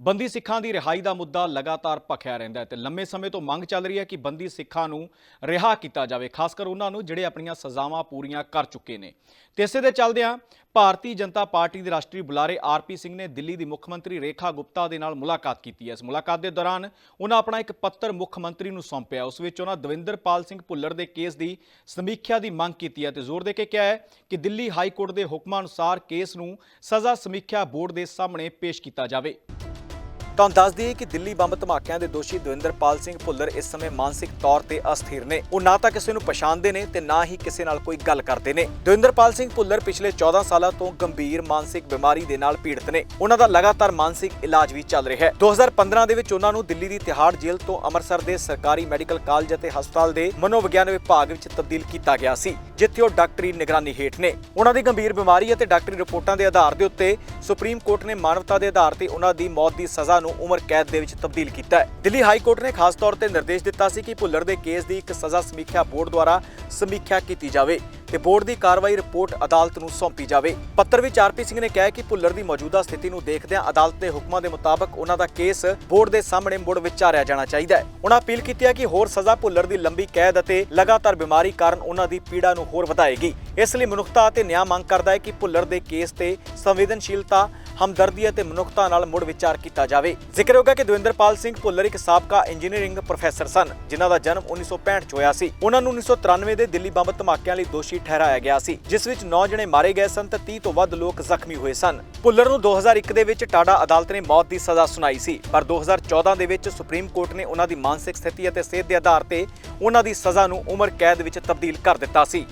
ਬੰਦੀ ਸਿੱਖਾਂ ਦੀ ਰਿਹਾਈ ਦਾ ਮੁੱਦਾ ਲਗਾਤਾਰ ਭਖਿਆ ਰਹਿੰਦਾ ਹੈ ਤੇ ਲੰਮੇ ਸਮੇਂ ਤੋਂ ਮੰਗ ਚੱਲ ਰਹੀ ਹੈ ਕਿ ਬੰਦੀ ਸਿੱਖਾਂ ਨੂੰ ਰਿਹਾ ਕੀਤਾ ਜਾਵੇ, ਖਾਸ ਕਰ ਉਹਨਾਂ ਨੂੰ ਜਿਹੜੇ ਆਪਣੀਆਂ ਸਜ਼ਾਵਾਂ ਪੂਰੀਆਂ ਕਰ ਚੁੱਕੇ ਨੇ। ਤੇ ਇਸੇ ਦੇ ਚੱਲਦਿਆਂ ਭਾਰਤੀ ਜਨਤਾ ਪਾਰਟੀ ਦੇ ਰਾਸ਼ਟਰੀ ਬੁਲਾਰੇ ਆਰਪੀ ਸਿੰਘ ਨੇ ਦਿੱਲੀ ਦੀ ਮੁੱਖ ਮੰਤਰੀ ਰੇਖਾ ਗੁਪਤਾ ਦੇ ਨਾਲ ਮੁਲਾਕਾਤ ਕੀਤੀ ਹੈ। ਇਸ ਮੁਲਾਕਾਤ ਦੇ ਦੌਰਾਨ ਉਹਨਾਂ ਆਪਣਾ ਇੱਕ ਪੱਤਰ ਮੁੱਖ ਮੰਤਰੀ ਨੂੰ ਸੌਂਪਿਆ। ਉਸ ਵਿੱਚ ਉਹਨਾਂ ਦਵਿੰਦਰਪਾਲ ਸਿੰਘ ਭੁੱਲਰ ਦੇ ਕੇਸ ਦੀ ਸਮੀਖਿਆ ਦੀ ਮੰਗ ਕੀਤੀ ਹੈ ਤੇ ਜ਼ੋਰ ਦੇ ਕੇ ਕਿਹਾ ਹੈ ਕਿ ਦਿੱਲੀ ਹਾਈ ਕੋਰਟ ਦੇ ਹੁਕਮਾਂ ਅਨੁਸਾਰ ਕੇਸ ਨੂੰ ਸਜ਼ਾ ਸਮੀਖਿਆ ਬੋਰਡ ਦੇ ਸਾਹਮਣੇ ਪੇਸ਼ ਕੀਤਾ ਜਾਵੇ। ਤੁਹਾਨੂੰ ਦੱਸ ਦਈਏ ਕਿ ਦਿੱਲੀ ਬੰਬ ਧਮਾਕਿਆਂ ਦੇ ਦੋਸ਼ੀ ਦਵਿੰਦਰਪਾਲ ਸਿੰਘ ਭੁੱਲਰ ਇਸ ਸਮੇਂ ਮਾਨਸਿਕ ਤੌਰ ਤੇ ਅਸਥਿਰ ਨੇ। ਉਹ ਨਾ ਤਾਂ ਕਿਸੇ ਨੂੰ ਪਛਾਣਦੇ ਨੇ ਤੇ ਨਾ ਹੀ ਕਿਸੇ ਨਾਲ ਕੋਈ ਗੱਲ ਕਰਦੇ ਨੇ। ਦਵਿੰਦਰਪਾਲ ਸਿੰਘ ਭੁੱਲਰ ਪਿਛਲੇ 14 ਸਾਲਾਂ ਤੋਂ ਗੰਭੀਰ ਮਾਨਸਿਕ ਬਿਮਾਰੀ ਦੇ ਨਾਲ ਪੀੜਤ ਨੇ। ਉਹਨਾਂ ਦਾ ਲਗਾਤਾਰ ਮਾਨਸਿਕ ਇਲਾਜ ਵੀ ਚੱਲ ਰਿਹਾ ਹੈ। 2015 ਦੇ ਵਿੱਚ ਉਹਨਾਂ ਨੂੰ ਦਿੱਲੀ ਦੀ ਤਿਹਾੜ ਜੇਲ੍ਹ ਤੋਂ ਅੰਮ੍ਰਿਤਸਰ ਦੇ ਸਰਕਾਰੀ ਮੈਡੀਕਲ ਕਾਲਜ ਅਤੇ ਹਸਪਤਾਲ ਦੇ ਮਨੋਵਿਗਿਆਨ ਵਿਭਾਗ ਵਿੱਚ ਤਬਦੀਲ ਕੀਤਾ ਗਿਆ ਸੀ, ਜਿੱਥੇ ਉਹ ਡਾਕਟਰੀ ਨਿਗਰਾਨੀ ਹੇਠ ਨੇ। ਉਹਨਾਂ ਦੀ ਗੰਭੀਰ ਬਿਮਾਰੀ ਅਤੇ ਡਾਕਟਰੀ ਰਿਪੋਰਟਾਂ ਦੇ ਆਧਾਰ ਦੇ ਉੱਤੇ ਸੁਪਰੀਮ ਕੋਰਟ ਨੇ ਮਾਨਵਤਾ ਦੇ ਆਧਾਰ ਤੇ ਉਹਨਾਂ ਦੀ ਮੌਤ ਦੀ ਸਜ਼ਾ ਨੂੰ ਉਮਰ ਕੈਦ ਦੇ ਵਿੱਚ ਤਬਦੀਲ ਕੀਤਾ ਹੈ। ਦਿੱਲੀ ਹਾਈ ਕੋਰਟ ਨੇ ਖਾਸ ਤੌਰ ਤੇ ਨਿਰਦੇਸ਼ ਦਿੱਤਾ ਸੀ ਕਿ ਭੁੱਲਰ ਦੇ ਕੇਸ ਦੀ ਇੱਕ ਸਜ਼ਾ ਸਮੀਖਿਆ ਬੋਰਡ ਦੁਆਰਾ ਸਮੀਖਿਆ ਕੀਤੀ ਜਾਵੇ ਤੇ ਬੋਰਡ ਦੀ ਕਾਰਵਾਈ ਰਿਪੋਰਟ ਅਦਾਲਤ ਨੂੰ ਸੌਂਪੀ ਜਾਵੇ। ਪੱਤਰ ਵਿੱਚ ਆਰਪੀ ਸਿੰਘ ਨੇ ਕਿਹਾ ਕਿ ਭੁੱਲਰ ਦੀ ਮੌਜੂਦਾ ਸਥਿਤੀ ਨੂੰ ਦੇਖਦਿਆਂ ਅਦਾਲਤ ਦੇ ਹੁਕਮਾਂ ਦੇ ਮੁਤਾਬਕ ਉਹਨਾਂ ਦਾ ਕੇਸ ਬੋਰਡ ਦੇ ਸਾਹਮਣੇ ਮੁੜ ਵਿਚਾਰਿਆ ਜਾਣਾ ਚਾਹੀਦਾ ਹੈ। ਉਹਨਾਂ ਅਪੀਲ ਕੀਤੀ ਹੈ ਕਿ ਹੋਰ ਸਜ਼ਾ ਭੁੱਲਰ ਦੀ ਲੰਬੀ ਕੈਦ ਅਤੇ ਲਗਾਤਾਰ ਬਿਮਾਰੀ ਕਾਰਨ ਉਹਨਾਂ ਦੀ ਪੀੜਾ ਨੂੰ ਹੋਰ ਵਧਾਏਗੀ। ਇਸ ਲਈ ਮਨੁੱਖਤਾ ਅਤੇ ਨਿਆਂ ਮੰਗ ਕਰਦਾ ਹੈ ਕਿ ਭੁੱਲਰ ਦੇ ਕੇਸ ਤੇ ਸੰਵੇਦਨਸ਼ੀਲਤਾ ਹਮਦਰਦੀ ਅਤੇ ਮਨੁੱਖਤਾ ਨਾਲ ਮੁੜ ਵਿਚਾਰ ਕੀਤਾ ਜਾਵੇ। ਜ਼ਿਕਰਯੋਗ ਹੈ ਕਿ ਦਵਿੰਦਰਪਾਲ ਸਿੰਘ ਭੁੱਲਰ ਇੱਕ ਸਾਬਕਾ ਇੰਜੀਨੀਅਰਿੰਗ ਪ੍ਰੋਫੈਸਰ ਸਨ, ਜਿਨ੍ਹਾਂ ਦਾ ਜਨਮ 1965 ਚ ਹੋਇਆ ਸੀ। ਉਹਨਾਂ ਨੂੰ 1993 ਦੇ ਦਿੱਲੀ ਬੰਬ ਧਮਾਕਿਆਂ ਲਈ ਦੋਸ਼ੀ ਠਹਿਰਾਇਆ ਗਿਆ ਸੀ, ਜਿਸ ਵਿੱਚ 9 ਜਣੇ ਮਾਰੇ ਗਏ ਸਨ ਤੇ 30 ਤੋਂ ਵੱਧ ਲੋਕ ਜ਼ਖਮੀ ਹੋਏ ਸਨ। ਭੁੱਲਰ ਨੂੰ 2001 ਦੇ ਵਿੱਚ ਟਾਡਾ ਅਦਾਲਤ ਨੇ ਮੌਤ ਦੀ ਸਜ਼ਾ ਸੁਣਾਈ ਸੀ, ਪਰ 2014 ਦੇ ਵਿੱਚ ਸੁਪਰੀਮ ਕੋਰਟ ਨੇ ਉਹਨਾਂ ਦੀ ਮਾਨਸਿਕ ਸਥਿਤੀ ਅਤੇ ਸਿਹਤ ਦੇ ਆਧਾਰ ਤੇ ਉਹਨਾਂ ਦੀ ਸਜ਼ਾ ਨੂੰ ਉਮਰ ਕੈਦ ਵਿੱਚ ਤਬਦੀਲ ਕਰ ਦਿੱਤਾ ਸੀ।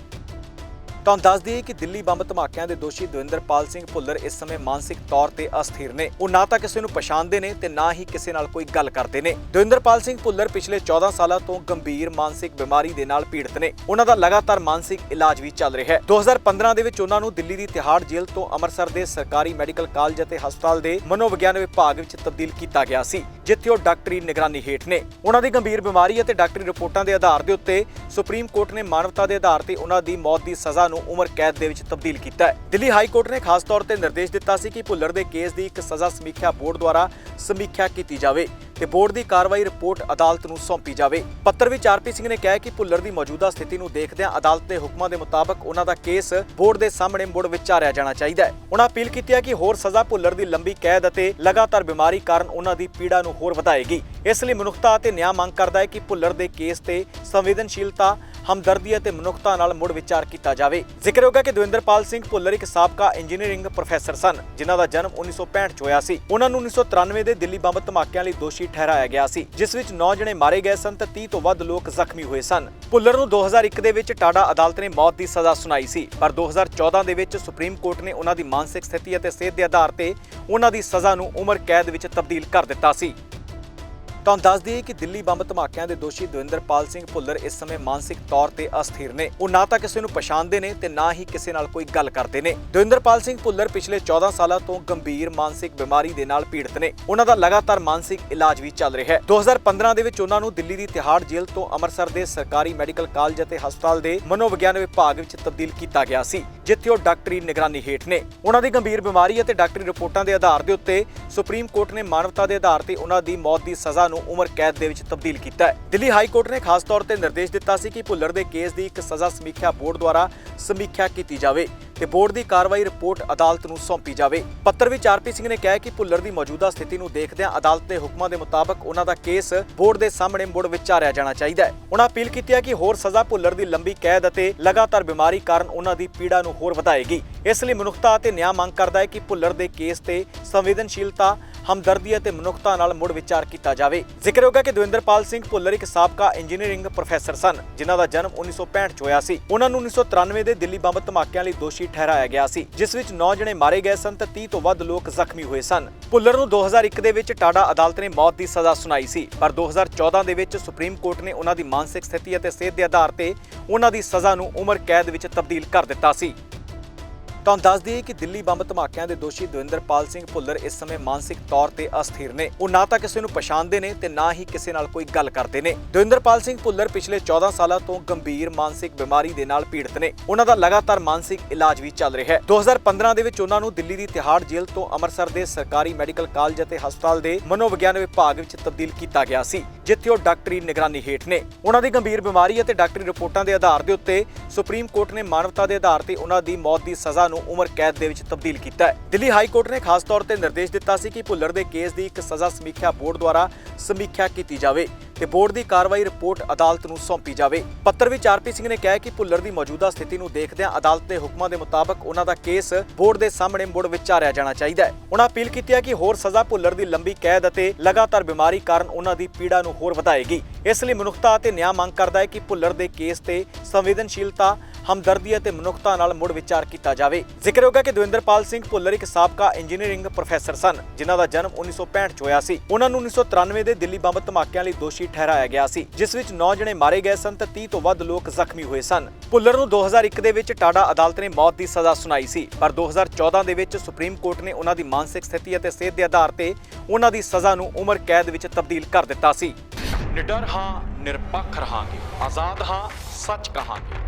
ਤੁਹਾਨੂੰ ਦੱਸ ਦਈਏ ਕਿ ਦਿੱਲੀ ਬੰਬ ਧਮਾਕਿਆਂ ਦੇ ਦੋਸ਼ੀ ਦਵਿੰਦਰਪਾਲ ਸਿੰਘ ਭੁੱਲਰ ਇਸ ਸਮੇਂ ਮਾਨਸਿਕ ਤੌਰ ਤੇ ਅਸਥਿਰ ਨੇ। ਉਹ ਨਾ ਤਾਂ ਕਿਸੇ ਨੂੰ ਪਛਾਣਦੇ ਨੇ ਤੇ ਨਾ ਹੀ ਕਿਸੇ ਨਾਲ ਕੋਈ ਗੱਲ ਕਰਦੇ ਨੇ। ਦਵਿੰਦਰਪਾਲ ਸਿੰਘ ਭੁੱਲਰ ਪਿਛਲੇ 14 ਸਾਲਾਂ ਤੋਂ ਗੰਭੀਰ ਮਾਨਸਿਕ ਬਿਮਾਰੀ ਦੇ ਨਾਲ ਪੀੜਤ ਨੇ। ਉਹਨਾਂ ਦਾ ਲਗਾਤਾਰ ਮਾਨਸਿਕ ਇਲਾਜ ਵੀ ਚੱਲ ਰਿਹਾ ਹੈ। 2015 ਦੇ ਵਿੱਚ ਉਹਨਾਂ ਨੂੰ ਦਿੱਲੀ ਦੀ ਤਿਹਾੜ ਜੇਲ੍ਹ ਤੋਂ ਅੰਮ੍ਰਿਤਸਰ ਦੇ ਸਰਕਾਰੀ ਮੈਡੀਕਲ ਕਾਲਜ ਅਤੇ ਹਸਪਤਾਲ ਦੇ ਮਨੋਵਿਗਿਆਨ ਵਿਭਾਗ ਵਿੱਚ ਤਬਦੀਲ ਕੀਤਾ ਗਿਆ ਸੀ, ਜਿੱਥੇ ਉਹ ਡਾਕਟਰੀ ਨਿਗਰਾਨੀ ਹੇਠ ਨੇ। ਉਹਨਾਂ ਦੀ ਗੰਭੀਰ ਬਿਮਾਰੀ ਅਤੇ ਡਾਕਟਰੀ ਰਿਪੋਰਟਾਂ ਦੇ ਆਧਾਰ ਦੇ ਉੱਤੇ ਸੁਪਰੀਮ ਕੋਰਟ ਨੇ ਮਾਨਵਤਾ ਦੇ ਆਧਾਰ ਤੇ ਉਹਨਾਂ ਦੀ ਮੌਤ ਦੀ ਸਜ਼ਾ ਨੂੰ ਉਮਰ ਕੈਦ ਦੇ ਵਿੱਚ ਤਬਦੀਲ ਕੀਤਾ ਹੈ। ਦਿੱਲੀ ਹਾਈ ਕੋਰਟ ਨੇ ਖਾਸ ਤੌਰ ਤੇ ਨਿਰਦੇਸ਼ ਦਿੱਤਾ ਸੀ ਕਿ ਭੁੱਲਰ ਦੇ ਕੇਸ ਦੀ ਇੱਕ ਸਜ਼ਾ ਸਮੀਖਿਆ ਬੋਰਡ ਦੁਆਰਾ ਸਮੀਖਿਆ ਕੀਤੀ ਜਾਵੇ ਤੇ ਬੋਰਡ ਦੀ ਕਾਰਵਾਈ ਰਿਪੋਰਟ ਅਦਾਲਤ ਨੂੰ ਸੌਂਪੀ ਜਾਵੇ। ਪੱਤਰ ਵਿੱਚ ਆਰਪੀ ਸਿੰਘ ਨੇ ਕਿਹਾ ਕਿ ਭੁੱਲਰ ਦੀ ਮੌਜੂਦਾ ਸਥਿਤੀ ਨੂੰ ਦੇਖਦਿਆਂ ਅਦਾਲਤ ਦੇ ਹੁਕਮਾਂ ਦੇ ਮੁਤਾਬਕ ਉਹਨਾਂ ਦਾ ਕੇਸ ਬੋਰਡ ਦੇ ਸਾਹਮਣੇ ਮੁੜ ਵਿਚਾਰਿਆ ਜਾਣਾ ਚਾਹੀਦਾ ਹੈ। ਉਹਨਾਂ ਅਪੀਲ ਕੀਤੀ ਹੈ ਕਿ ਹੋਰ ਸਜ਼ਾ ਭੁੱਲਰ ਦੀ ਲੰਬੀ ਕੈਦ ਅਤੇ ਲਗਾਤਾਰ ਬਿਮਾਰੀ ਕਾਰਨ ਉਹਨਾਂ ਦੀ ਪੀੜਾ ਨੂੰ ਹੋਰ ਵਧਾਏਗੀ। ਇਸ ਲਈ ਮਨੁੱਖਤਾ ਅਤੇ ਨਿਆਂ ਮੰਗ ਕਰਦਾ ਹੈ ਕਿ ਭੁੱਲਰ ਦੇ ਕੇਸ ਤੇ ਸੰਵੇਦਨਸ਼ੀਲਤਾ ਹਮਦਰਦੀ ਅਤੇ ਮਨੁੱਖਤਾ ਨਾਲ ਮੁੜ ਵਿਚਾਰ ਕੀਤਾ ਜਾਵੇ। ਜ਼ਿਕਰਯੋਗ ਹੈ ਕਿ ਦਵਿੰਦਰਪਾਲ ਸਿੰਘ ਭੁੱਲਰ ਇੱਕ ਸਾਬਕਾ ਇੰਜੀਨੀਅਰਿੰਗ ਪ੍ਰੋਫੈਸਰ ਸਨ, ਜਿਨ੍ਹਾਂ ਦਾ ਜਨਮ 1965 ਚ ਹੋਇਆ ਸੀ। ਉਹਨਾਂ ਨੂੰ 1993 ਦੇ ਦਿੱਲੀ ਬੰਬ ਧਮਾਕਿਆਂ ਲਈ ਦੋਸ਼ੀ ਠਹਿਰਾਇਆ ਗਿਆ ਸੀ, ਜਿਸ ਵਿੱਚ 9 ਜਣੇ ਮਾਰੇ ਗਏ ਸਨ ਤੇ 30 ਤੋਂ ਵੱਧ ਲੋਕ ਜ਼ਖਮੀ ਹੋਏ ਸਨ। ਭੁੱਲਰ ਨੂੰ 2001 ਦੇ ਵਿੱਚ ਟਾਡਾ ਅਦਾਲਤ ਨੇ ਮੌਤ ਦੀ ਸਜ਼ਾ ਸੁਣਾਈ ਸੀ, ਪਰ 2014 ਦੇ ਵਿੱਚ ਸੁਪਰੀਮ ਕੋਰਟ ਨੇ ਉਹਨਾਂ ਦੀ ਮਾਨਸਿਕ ਸਥਿਤੀ ਅਤੇ ਸਿਹਤ ਦੇ ਆਧਾਰ ਤੇ ਉਹਨਾਂ ਦੀ ਸਜ਼ਾ ਨੂੰ ਉਮਰ ਕੈਦ ਵਿੱਚ ਤਬਦੀਲ ਕਰ ਦਿੱਤਾ ਸੀ। ਤੁਹਾਨੂੰ ਦੱਸ ਦਈਏ ਕਿ ਦਿੱਲੀ ਬੰਬ ਧਮਾਕਿਆਂ ਦੇ ਦੋਸ਼ੀ ਦਵਿੰਦਰਪਾਲ ਸਿੰਘ ਭੁੱਲਰ ਇਸ ਸਮੇਂ ਮਾਨਸਿਕ ਤੌਰ ਤੇ ਅਸਥਿਰ ਨੇ। ਉਹ ਨਾ ਤਾਂ ਕਿਸੇ ਨੂੰ ਪਛਾਣਦੇ ਨੇ ਤੇ ਨਾ ਹੀ ਕਿਸੇ ਨਾਲ ਕੋਈ ਗੱਲ ਕਰਦੇ ਨੇ। ਦਵਿੰਦਰਪਾਲ ਸਿੰਘ ਭੁੱਲਰ ਪਿਛਲੇ 14 ਸਾਲਾਂ ਤੋਂ ਗੰਭੀਰ ਮਾਨਸਿਕ ਬਿਮਾਰੀ ਦੇ ਨਾਲ ਪੀੜਤ ਨੇ। ਉਹਨਾਂ ਦਾ ਲਗਾਤਾਰ ਮਾਨਸਿਕ ਇਲਾਜ ਵੀ ਚੱਲ ਰਿਹਾ ਹੈ। 2015 ਦੇ ਵਿੱਚ ਉਹਨਾਂ ਨੂੰ ਦਿੱਲੀ ਦੀ ਤਿਹਾੜ ਜੇਲ੍ਹ ਤੋਂ ਅੰਮ੍ਰਿਤਸਰ ਦੇ ਸਰਕਾਰੀ ਮੈਡੀਕਲ ਕਾਲਜ ਅਤੇ ਹਸਪਤਾਲ ਦੇ ਮਨੋਵਿਗਿਆਨ ਵਿਭਾਗ ਵਿੱਚ ਤਬਦੀਲ ਕੀਤਾ ਗਿਆ ਸੀ, ਜਿੱਥੇ ਉਹ ਡਾਕਟਰੀ ਨਿਗਰਾਨੀ ਹੇਠ ਨੇ। ਉਹਨਾਂ ਦੀ ਗੰਭੀਰ ਬਿਮਾਰੀ ਅਤੇ ਡਾਕਟਰੀ ਰਿਪੋਰਟਾਂ ਦੇ ਆਧਾਰ ਦੇ ਉੱਤੇ ਸੁਪਰੀਮ ਕੋਰਟ ਨੇ ਮਾਨਵਤਾ ਦੇ ਆਧਾਰ ਤੇ ਉਹਨਾਂ ਦੀ ਮੌਤ ਦੀ ਸਜ਼ਾ ਨੂੰ ਉਮਰ ਕੈਦ ਦੇ ਵਿੱਚ ਤਬਦੀਲ ਕੀਤਾ ਹੈ। ਦਿੱਲੀ ਹਾਈ ਕੋਰਟ ਨੇ ਖਾਸ ਤੌਰ ਤੇ ਨਿਰਦੇਸ਼ ਦਿੱਤਾ ਸੀ ਕਿ ਭੁੱਲਰ ਦੇ ਕੇਸ ਦੀ ਇੱਕ ਸਜ਼ਾ ਸਮੀਖਿਆ ਬੋਰਡ ਦੁਆਰਾ ਸਮੀਖਿਆ ਕੀਤੀ ਜਾਵੇ ਤੇ ਬੋਰਡ ਦੀ ਕਾਰਵਾਈ ਰਿਪੋਰਟ ਅਦਾਲਤ ਨੂੰ ਸੌਂਪੀ ਜਾਵੇ। ਪੱਤਰ ਵਿੱਚ ਆਰਪੀ ਸਿੰਘ ਨੇ ਕਿਹਾ ਕਿ ਭੁੱਲਰ ਦੀ ਮੌਜੂਦਾ ਸਥਿਤੀ ਨੂੰ ਦੇਖਦਿਆਂ ਅਦਾਲਤ ਦੇ ਹੁਕਮਾਂ ਦੇ ਮੁਤਾਬਕ ਉਹਨਾਂ ਦਾ ਕੇਸ ਬੋਰਡ ਦੇ ਸਾਹਮਣੇ ਮੁੜ ਵਿਚਾਰਿਆ ਜਾਣਾ ਚਾਹੀਦਾ ਹੈ। ਉਹਨਾਂ ਅਪੀਲ ਕੀਤੀ ਹੈ ਕਿ ਹੋਰ ਸਜ਼ਾ ਭੁੱਲਰ ਦੀ ਲੰਬੀ ਕੈਦ ਅਤੇ ਲਗਾਤਾਰ ਬਿਮਾਰੀ ਕਾਰਨ ਉਹਨਾਂ ਦੀ ਪੀੜਾ ਨੂੰ ਹੋਰ ਵਧਾਏਗੀ। ਇਸ ਲਈ ਮਨੁੱਖਤਾ ਅਤੇ ਨਿਆਂ ਮੰਗ ਕਰਦਾ ਹੈ ਕਿ ਭੁੱਲਰ ਦੇ ਕੇਸ ਤੇ ਸੰਵੇਦਨਸ਼ੀਲਤਾ ਹਮਦਰਦੀ ਅਤੇ ਮਨੁੱਖਤਾ ਨਾਲ ਮੁੜ ਵਿਚਾਰ ਕੀਤਾ ਜਾਵੇ। ਜ਼ਿਕਰਯੋਗ ਹੈ ਕਿ ਦਵਿੰਦਰਪਾਲ ਸਿੰਘ ਭੁੱਲਰ ਇੱਕ ਸਾਬਕਾ ਇੰਜੀਨੀਅਰਿੰਗ ਪ੍ਰੋਫੈਸਰ ਸਨ, ਜਿਨ੍ਹਾਂ ਦਾ ਜਨਮ 1965 ਚ ਹੋਇਆ ਸੀ। ਉਹਨਾਂ ਨੂੰ 1993 ਦੇ ਦਿੱਲੀ ਬੰਬ ਧਮਾਕਿਆਂ ਲਈ ਦੋਸ਼ੀ ਠਹਿਰਾਇਆ ਗਿਆ ਸੀ, ਜਿਸ ਵਿੱਚ 9 ਜਣੇ ਮਾਰੇ ਗਏ ਸਨ ਤੇ 30 ਤੋਂ ਵੱਧ ਲੋਕ ਜ਼ਖਮੀ ਹੋਏ ਸਨ। ਭੁੱਲਰ ਨੂੰ 2001 ਦੇ ਵਿੱਚ ਟਾਡਾ ਅਦਾਲਤ ਨੇ ਮੌਤ ਦੀ ਸਜ਼ਾ ਸੁਣਾਈ ਸੀ, ਪਰ 2014 ਦੇ ਵਿੱਚ ਸੁਪਰੀਮ ਕੋਰਟ ਨੇ ਉਹਨਾਂ ਦੀ ਮਾਨਸਿਕ ਸਥਿਤੀ ਅਤੇ ਸਿਹਤ ਦੇ ਆਧਾਰ ਤੇ ਉਹਨਾਂ ਦੀ ਸਜ਼ਾ ਨੂੰ ਉਮਰ ਕੈਦ ਵਿੱਚ ਤਬਦੀਲ ਕਰ ਦਿੱਤਾ ਸੀ। ਤੁਹਾਨੂੰ ਦੱਸ ਦਈਏ ਕਿ ਦਿੱਲੀ ਬੰਬ ਧਮਾਕਿਆਂ ਦੇ ਦੋਸ਼ੀ ਦਵਿੰਦਰਪਾਲ ਸਿੰਘ ਭੁੱਲਰ ਇਸ ਸਮੇਂ ਮਾਨਸਿਕ ਤੌਰ ਤੇ ਅਸਥਿਰ ਨੇ। ਉਹ ਨਾ ਤਾਂ ਕਿਸੇ ਨੂੰ ਪਛਾਣਦੇ ਨੇ ਤੇ ਨਾ ਹੀ ਕਿਸੇ ਨਾਲ ਕੋਈ ਗੱਲ ਕਰਦੇ ਨੇ। ਦਵਿੰਦਰਪਾਲ ਸਿੰਘ ਭੁੱਲਰ ਪਿਛਲੇ 14 ਸਾਲਾਂ ਤੋਂ ਗੰਭੀਰ ਮਾਨਸਿਕ ਬਿਮਾਰੀ ਦੇ ਨਾਲ ਪੀੜਤ ਨੇ। ਉਹਨਾਂ ਦਾ ਲਗਾਤਾਰ ਮਾਨਸਿਕ ਇਲਾਜ ਵੀ ਚੱਲ ਰਿਹਾ ਹੈ। 2015 ਦੇ ਵਿੱਚ ਉਹਨਾਂ ਨੂੰ ਦਿੱਲੀ ਦੀ ਤਿਹਾੜ ਜੇਲ੍ਹ ਤੋਂ ਅੰਮ੍ਰਿਤਸਰ ਦੇ ਸਰਕਾਰੀ ਮੈਡੀਕਲ ਕਾਲਜ ਅਤੇ ਹਸਪਤਾਲ ਦੇ ਮਨੋਵਿਗਿਆਨ ਵਿਭਾਗ ਵਿੱਚ ਤਬਦੀਲ ਕੀਤਾ ਗਿਆ ਸੀ, ਜਿੱਥੇ ਉਹ ਡਾਕਟਰੀ ਨਿਗਰਾਨੀ ਹੇਠ ਨੇ। ਉਹਨਾਂ ਦੀ ਗੰਭੀਰ ਬਿਮਾਰੀ ਅਤੇ ਡਾਕਟਰੀ ਰਿਪੋਰਟਾਂ ਦੇ ਆਧਾਰ ਦੇ ਉੱਤੇ ਸੁਪਰੀਮ ਕੋਰਟ ਨੇ ਮਾਨਵਤਾ ਦੇ ਆਧਾਰ ਤੇ ਉਹਨਾਂ ਦੀ ਮੌਤ ਦੀ ਸਜ਼ਾ ਨੂੰ ਉਮਰ ਕੈਦ ਦੇ ਵਿੱਚ ਤਬਦੀਲ ਕੀਤਾ ਹੈ। ਦਿੱਲੀ ਹਾਈ ਕੋਰਟ ਨੇ ਖਾਸ ਤੌਰ ਤੇ ਨਿਰਦੇਸ਼ ਦਿੱਤਾ ਸੀ ਕਿ ਭੁੱਲਰ ਦੇ ਕੇਸ ਦੀ ਇੱਕ ਸਜ਼ਾ ਸਮੀਖਿਆ ਬੋਰਡ ਦੁਆਰਾ ਸਮੀਖਿਆ ਕੀਤੀ ਜਾਵੇ ਤੇ ਬੋਰਡ ਦੀ ਕਾਰਵਾਈ ਰਿਪੋਰਟ ਅਦਾਲਤ ਨੂੰ ਸੌਂਪੀ ਜਾਵੇ। ਪੱਤਰ ਵਿੱਚ ਆਰਪੀ ਸਿੰਘ ਨੇ ਕਿਹਾ ਕਿ ਭੁੱਲਰ ਦੀ ਮੌਜੂਦਾ ਸਥਿਤੀ ਨੂੰ ਦੇਖਦਿਆਂ ਅਦਾਲਤ ਦੇ ਹੁਕਮਾਂ ਦੇ ਮੁਤਾਬਕ ਉਹਨਾਂ ਦਾ ਕੇਸ ਬੋਰਡ ਦੇ ਸਾਹਮਣੇ ਮੁੜ ਵਿਚਾਰਿਆ ਜਾਣਾ ਚਾਹੀਦਾ ਹੈ। ਉਹਨਾਂ ਅਪੀਲ ਕੀਤੀ ਹੈ ਕਿ ਹੋਰ ਸਜ਼ਾ ਭੁੱਲਰ ਦੀ ਲੰਬੀ ਕੈਦ ਅਤੇ ਲਗਾਤਾਰ ਬਿਮਾਰੀ ਕਾਰਨ ਉਹਨਾਂ ਦੀ ਪੀੜਾ ਨੂੰ ਹੋਰ ਵਧਾਏਗੀ। ਇਸ ਲਈ ਮਨੁੱਖਤਾ ਅਤੇ ਨਿਆਂ ਮੰਗ ਕਰਦਾ ਹੈ ਕਿ ਭੁੱਲਰ ਦੇ ਕੇਸ ਤੇ ਸੰਵੇਦਨਸ਼ੀਲਤਾ ਹਮਦਰਦੀ ਅਤੇ ਮਨੁੱਖਤਾ ਨਾਲ ਮੁੜ ਵਿਚਾਰ ਕੀਤਾ ਜਾਵੇ। ਜ਼ਿਕਰਯੋਗ ਹੈ ਕਿ ਦਵਿੰਦਰਪਾਲ ਸਿੰਘ ਭੁੱਲਰ ਇੱਕ ਸਾਬਕਾ ਇੰਜੀਨੀਅਰਿੰਗ ਪ੍ਰੋਫੈਸਰ ਸਨ, ਜਿਨ੍ਹਾਂ ਦਾ ਜਨਮ 1965 ਚ ਹੋਇਆ ਸੀ। ਉਹਨਾਂ ਨੂੰ 1993 ਦੇ ਦਿੱਲੀ ਬੰਬ ਧਮਾਕਿਆਂ ਲਈ ਦੋਸ਼ੀ ਠਹਿਰਾਇਆ ਗਿਆ ਸੀ, ਜਿਸ ਵਿੱਚ 9 ਜਣੇ ਮਾਰੇ ਗਏ ਸਨ ਤੇ 30 ਤੋਂ ਵੱਧ ਲੋਕ ਜ਼ਖਮੀ ਹੋਏ ਸਨ। ਭੁੱਲਰ ਨੂੰ 2001 ਦੇ ਵਿੱਚ ਟਾਡਾ ਅਦਾਲਤ ਨੇ ਮੌਤ ਦੀ ਸਜ਼ਾ ਸੁਣਾਈ ਸੀ, ਪਰ 2014 ਦੇ ਵਿੱਚ ਸੁਪਰੀਮ ਕੋਰਟ ਨੇ ਉਹਨਾਂ ਦੀ ਮਾਨਸਿਕ ਸਥਿਤੀ ਅਤੇ ਸਿਹਤ ਦੇ ਆਧਾਰ ਤੇ ਉਹਨਾਂ ਦੀ ਸਜ਼ਾ ਨੂੰ ਉਮਰ ਕੈਦ ਵਿੱਚ ਤਬਦੀਲ ਕਰ ਦਿੱਤਾ ਸੀ। ਨਿਡਰ ਹਾਂ, ਨਿਰਪੱਖ ਰਹਾਂਗੇ। ਆਜ਼ਾਦ ਹਾਂ, ਸੱਚ ਕਹਾਂਗੇ।